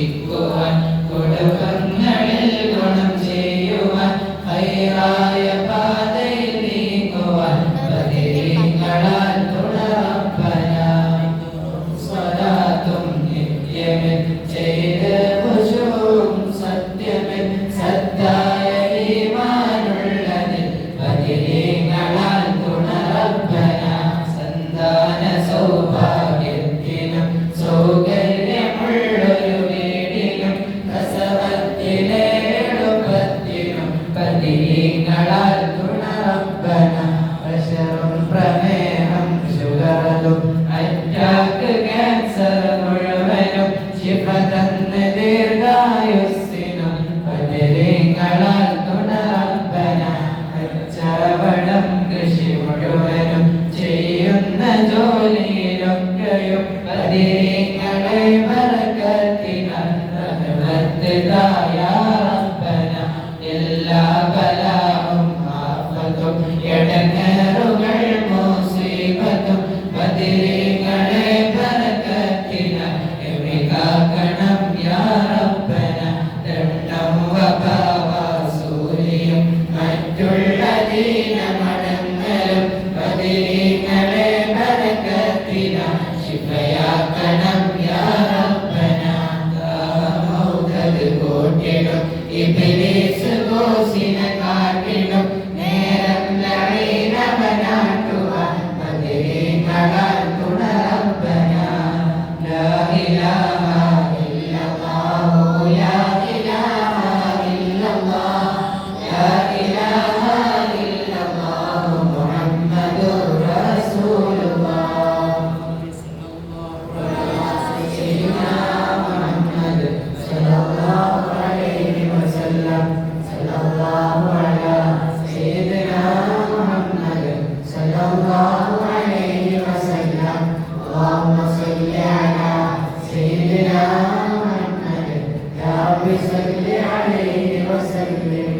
സൂക്ഷിക്കുവാൻ കൊടുക്കങ്ങളിൽ ഗുണം ചെയ്യുവാൻ ഹൈറായ പാതയിൽ നീങ്ങുവാൻ ബദിരീങ്ങളാൽ തുടർപ്പന സ്വലാത്തും നിത്യമേ ചെയ്ത് ശിവയാക്കണം اللهم صل عليه وسلم